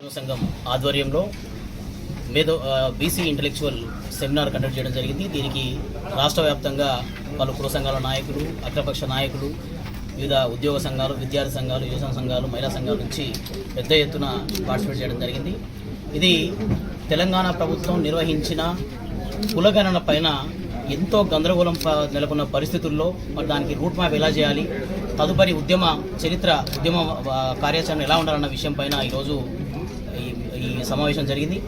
సంఘం ఆధ్వర్యంలో మేధో బీసీ ఇంటలెక్చువల్ సెమినార్ కండక్ట్ చేయడం జరిగింది. దీనికి రాష్ట్ర వ్యాప్తంగా పలు కుల సంఘాల నాయకులు అఖిలపక్ష నాయకులు వివిధ ఉద్యోగ సంఘాలు విద్యార్థి సంఘాలు యువజన సంఘాలు మహిళా సంఘాల నుంచి పెద్ద ఎత్తున పార్టిసిపేట్ చేయడం జరిగింది. ఇది తెలంగాణ ప్రభుత్వం నిర్వహించిన కులగణన పైన ఎంతో గందరగోళం ప- నెలకొన్న పరిస్థితుల్లో మరి దానికి రూట్ మ్యాప్ ఎలా చేయాలి తదుపరి ఉద్యమ చరిత్ర ఉద్యమ కార్యాచరణ ఎలా ఉండాలన్న విషయం పైన ఈరోజు ఈ ఈ సమావేశం జరిగింది.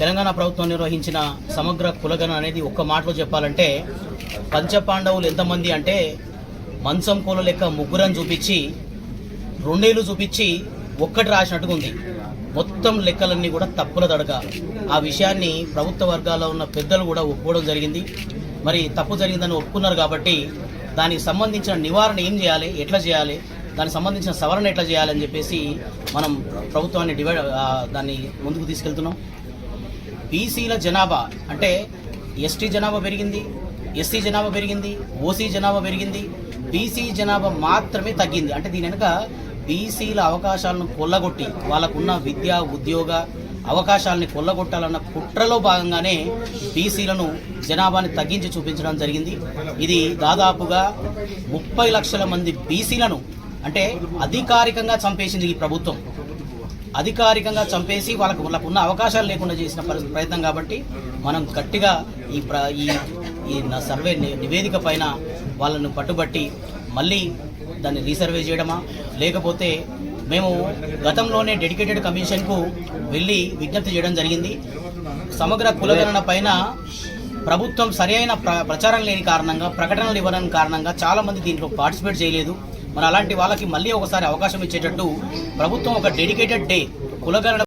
తెలంగాణ ప్రభుత్వం నిర్వహించిన సమగ్ర కులగణన అనేది ఒక్క మాటలో చెప్పాలంటే పంచపాండవులు ఎంతమంది అంటే మంచం కూల లెక్క ముగ్గురని చూపించి రెండేళ్ళు చూపించి ఒక్కటి రాసినట్టుగా ఉంది. మొత్తం లెక్కలన్నీ కూడా తప్పుల తడక ఆ విషయాన్ని ప్రభుత్వ వర్గాల్లో ఉన్న పెద్దలు కూడా ఒప్పుకోవడం జరిగింది. మరి తప్పు జరిగిందని ఒప్పుకున్నారు కాబట్టి దానికి సంబంధించిన నివారణ ఏం చేయాలి? ఎట్లా చేయాలి? దానికి సంబంధించిన సవరణ ఎట్లా చేయాలని చెప్పేసి మనం ప్రభుత్వాన్ని డివైడ్ దాన్ని ముందుకు తీసుకెళ్తున్నాం. బీసీల జనాభా అంటే ఎస్టీ జనాభా పెరిగింది ఎస్సీ జనాభా పెరిగింది ఓసీ జనాభా పెరిగింది బీసీ జనాభా మాత్రమే తగ్గింది. అంటే దీని వెనుక బీసీల అవకాశాలను కొల్లగొట్టి వాళ్ళకున్న విద్య ఉద్యోగ అవకాశాలని కొల్లగొట్టాలన్న కుట్రలో భాగంగానే బీసీలను జనాభాని తగ్గించి చూపించడం జరిగింది. ఇది దాదాపుగా ముప్పై లక్షల మంది బీసీలను అంటే అధికారికంగా చంపేసింది ఈ ప్రభుత్వం. అధికారికంగా చంపేసి వాళ్ళకు వాళ్ళకు ఉన్న అవకాశాలు లేకుండా చేసిన ప్రయత్నం కాబట్టి మనం గట్టిగా ఈ ప్ర ఈ ఈ సర్వే నివేదిక పైన వాళ్ళను పట్టుబట్టి మళ్ళీ దాన్ని రీసర్వే చేయడమా? లేకపోతే మేము గతంలోనే డెడికేటెడ్ కమిషన్కు వెళ్ళి విజ్ఞప్తి చేయడం జరిగింది. సమగ్ర కులగణన పైన ప్రభుత్వం సరైన ప్ర ప్రచారం లేని కారణంగా ప్రకటనలు ఇవ్వడం కారణంగా చాలామంది దీంట్లో పార్టిసిపేట్ చేయలేదు. మరి అలాంటి వాళ్ళకి మళ్ళీ ఒకసారి అవకాశం ఇచ్చేటట్టు ప్రభుత్వం ఒక డెడికేటెడ్ డే కులగరణ